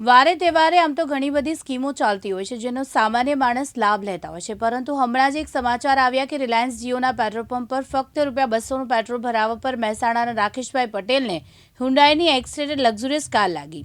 વારે તહેવારે આમ તો ઘણી બધી સ્કીમો ચાલતી હોય છે, જેનો સામાન્ય માણસ લાભ લેતા હોય છે. પરંતુ હમણાં જ એક સમાચાર આવ્યા કે રિલાયન્સ જીઓના પેટ્રોલ પંપ પર ફક્ત રૂપિયા બસોનું પેટ્રોલ ભરાવવા પર મહેસાણાના રાકેશભાઈ પટેલને હુન્ડાઈની એક્સટેડ લક્ઝુરિયસ કાર લાગી.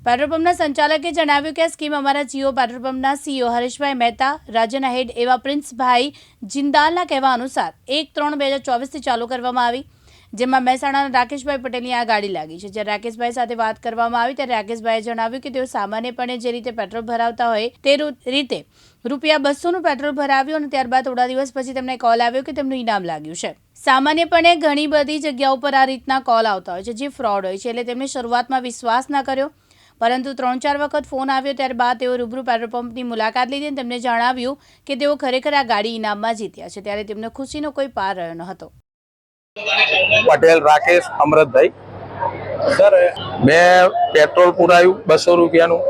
પેટ્રોલ પંપના સંચાલકે જણાવ્યું કે આ સ્કીમ અમારા જીઓ પેટ્રોલ પંપના સીઈઓ હરેશભાઈ મહેતા, રાજ્યના હેડ એવા પ્રિન્સભાઈ જિંદાલના કહેવા અનુસાર એક ત્રણ બે હજાર ચોવીસથી ચાલુ કરવામાં આવી. જેમાં મહેસાણાના રાકેશભાઈ પટેલની આ ગાડી લાગી છે. જ્યારે રાકેશભાઈ સાથે વાત કરવામાં આવી, ત્યારે રાકેશભાઈએ જણાવ્યું કે તેઓ સામાન્યપણે જે રીતે પેટ્રોલ ભરાવતા હોય તે રીતે રૂપિયા બસોનું પેટ્રોલ ભરાવ્યું અને ત્યારબાદ થોડા દિવસ પછી તેમને કોલ આવ્યો કે તેમનું ઇનામ લાગ્યું છે. સામાન્યપણે ઘણી બધી જગ્યાઓ પર આ રીતના કોલ આવતા હોય છે, જે ફ્રોડ હોય છે, એટલે તેમણે શરૂઆતમાં વિશ્વાસ ના કર્યો. પરંતુ ત્રણ ચાર વખત ફોન આવ્યો, ત્યારબાદ તેઓ રૂબરૂ પેટ્રોલ પંપની મુલાકાત લીધી અને તેમને જણાવ્યું કે તેઓ ખરેખર આ ગાડી ઇનામમાં જીત્યા છે. ત્યારે તેમને ખુશીનો કોઈ પાર રહ્યો ન હતો. પટેલ રાકેશ અમરતભાઈ. સર મેં પેટ્રોલ પુરાયું બસો રૂપિયાનું.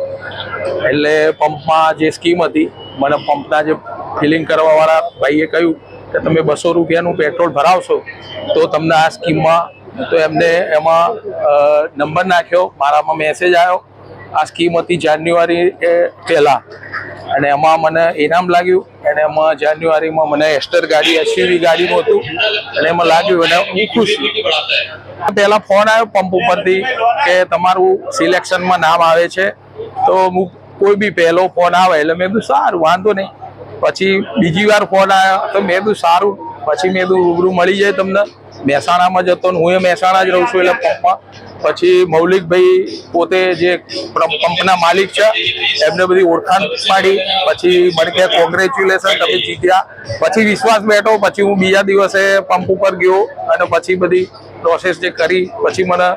એટલે પંપમાં જે સ્કીમ હતી મને પંપના જે ફિલિંગ કરવાવાળા ભાઈએ કહ્યું કે તમે બસો રૂપિયાનું પેટ્રોલ ભરાવશો તો તમને આ સ્કીમમાં તો એમને એમાં નંબર નાખ્યો મારામાં મેસેજ આવ્યો. આ સ્કીમ હતી જાન્યુઆરી પહેલાં. અને એમાં મને ઇનામ લાગ્યું અને એમાં જાન્યુઆરીમાં મને એસ્ટર ગાડી, એસયુવી ગાડીનું હતું અને એમાં લાગ્યું અને હું ખુશ. પહેલા ફોન આવ્યો પંપ ઉપરથી કે તમારું સિલેક્શનમાં નામ આવે છે. તો હું કોઈ બી પહેલો ફોન આવે એટલે મેં કીધું સારું, વાંધો નહીં. પછી બીજી વાર ફોન આવ્યો તો મેં કીધું સારું પછી મેં બધું રૂબરૂ મળી જાય તમને. મહેસાણામાં જતો હું એ મહેસાણા જ રહું છું એટલે પંપમાં. પછી મૌલિકભાઈ પોતે જે પંપના માલિક છે, એમને બધી ઓળખાણ પાડી. પછી મને કહે કોંગ્રેચ્યુલેશન તમે જીત્યા. પછી વિશ્વાસ બેઠો, પછી હું બીજા દિવસે પંપ ઉપર ગયો અને પછી બધી પ્રોસેસ જે કરી, પછી મને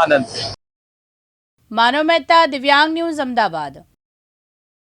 આનંદ. માનવ મહેતા, દિવ્યાંગ ન્યૂઝ અમદાવાદ.